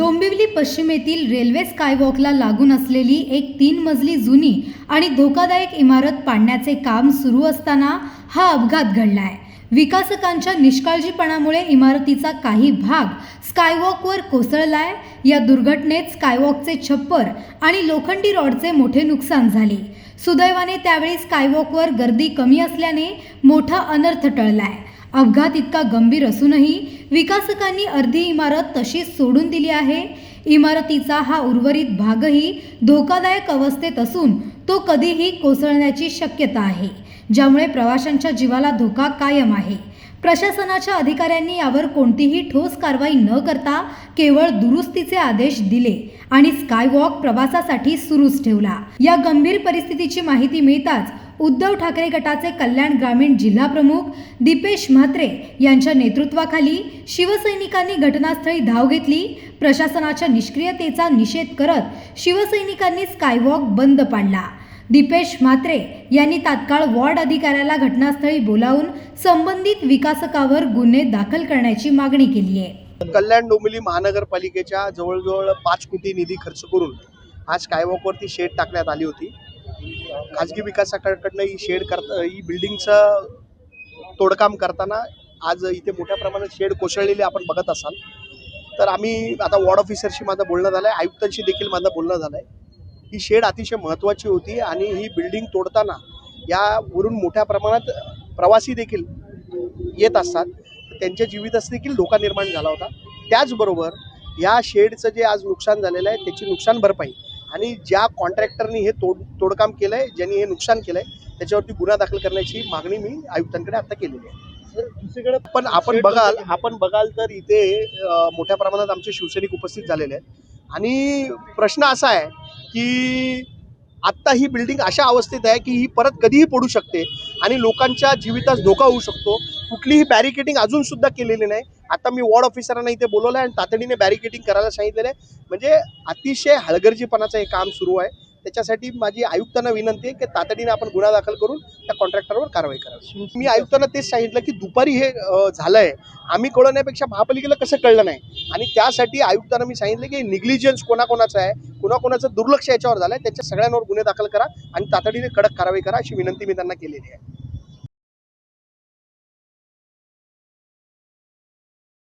Dombivli पश्चिमेतील railway स्कायवॉकला लागून असलेली एक तीन मजली जुनी आणि धोकादायक इमारत पाडण्याचे काम सुरू असताना हा अपघात घडला आहे विकासकांच्या निष्काळजीपणामुळे इमारतीचा काही भाग स्कायवॉकवर कोसळलाय. या दुर्घटनेत स्कायवॉकचे छप्पर आणि लोखंडी रॉडचे मोठे नुकसान झाले. सुदैवाने त्यावेळी स्कायवॉकवर गर्दी कमी असल्याने मोठा अनर्थ टळलाय. अपघात इतका गंभीर असूनही विकासकांनी अर्धी इमारत तशीच सोडून दिली आहे. इमारतीचा हा उर्वरित भागही धोकादायक अवस्थेत असून तो कधीही कोसळण्याची शक्यता आहे ज्यामुळे प्रवाशांच्या जीवाला धोका कायम आहे. प्रशासनाच्या अधिकाऱ्यांनी यावर कोणतीही ठोस कारवाई न करता केवळ दुरुस्तीचे आदेश दिले आणि स्कायवॉक प्रवासासाठी सुरूच ठेवला. या गंभीर परिस्थितीची माहिती मिळताच उद्धव ठाकरे गटाचे कल्याण ग्रामीण जिल्हा प्रमुख दीपेश म्हात्रे यांच्या नेतृत्वाखाली शिवसैनिकांनी घटनास्थळी धाव घेतली. प्रशासनाच्या निष्क्रियतेचा निषेध करत शिवसैनिकांनी स्कायवॉक बंद पाडला. दीपेश म्हात्रे यांनी तात्काळ वॉर्ड अधिकाऱ्याला घटनास्थळी बोलावून संबंधित विकासकावर गुन्हे दाखल करण्याची मागणी केली आहे. कल्याण डोंबिवली महानगरपालिकेच्या जवळजवळ पाच कोटी निधी खर्च करून आज स्कायवॉकवरती शेड टाकण्यात आली होती. खाजगी विकासाकडनं ही शेड करता ही बिल्डिंगचं तोडकाम करताना आज इथे मोठ्या प्रमाणात शेड कोसळलेले आपण बघत असाल. तर आम्ही आता वॉर्ड ऑफिसरशी माझं बोलणं झालं आहे आयुक्तांशी देखील माझं बोलणं झालं आहे ही शेड अतिशय महत्त्वाची होती आणि ही बिल्डिंग तोडताना यावरून मोठ्या प्रमाणात प्रवासी देखील येत असतात. त्यांच्या जीवितास देखील धोका निर्माण झाला होता. त्याचबरोबर या शेडचं जे आज नुकसान झालेलं आहे त्याची नुकसान भरपाई आणि ज्या कॉन्ट्रॅक्टरनी हे तोड तोडकाम केलं आहे ज्यांनी हे नुकसान केलं आहे त्याच्यावरती गुन्हा दाखल करण्याची मागणी मी आयुक्तांकडे आता केलेली आहे. दुसरीकडे पण आपण बघाल आपण बघाल तर इथे मोठ्या प्रमाणात आमचे शिवसैनिक उपस्थित झालेले आहेत. आणि प्रश्न असा आहे की आत्ता ही बिल्डिंग अशा अवस्थेत आहे की ही परत कधीही पडू शकते आणि लोकांच्या जीवितास धोका होऊ शकतो. कुठलीही बॅरिकेटिंग अजून सुद्धा केलेली नाही. आता मी वॉर्ड ऑफिसरांना इथे बोलवलं आहे आणि तातडीने बॅरिकेटिंग करायला सांगितलेलं आहे. म्हणजे अतिशय हलगर्जीपणाचं हे काम सुरू आहे. त्याच्यासाठी माझी आयुक्तांना विनंती आहे की तातडीने आपण गुन्हा दाखल करून त्या कॉन्ट्रॅक्टरवर कारवाई करावी. मी आयुक्तांना तेच सांगितलं की दुपारी हे झालं झालंय. आम्ही कळवण्यापेक्षा महापालिकेला कसं कळलं नाही? आणि त्यासाठी आयुक्तांना मी सांगितलं की निग्लिजन्स कोणाकोणाचं आहे? कोणाकोणाचं दुर्लक्ष याच्यावर झालं आहे त्याच्या सगळ्यांवर गुन्हे दाखल करा आणि तातडीने कडक कारवाई करा अशी विनंती मी त्यांना केलेली आहे.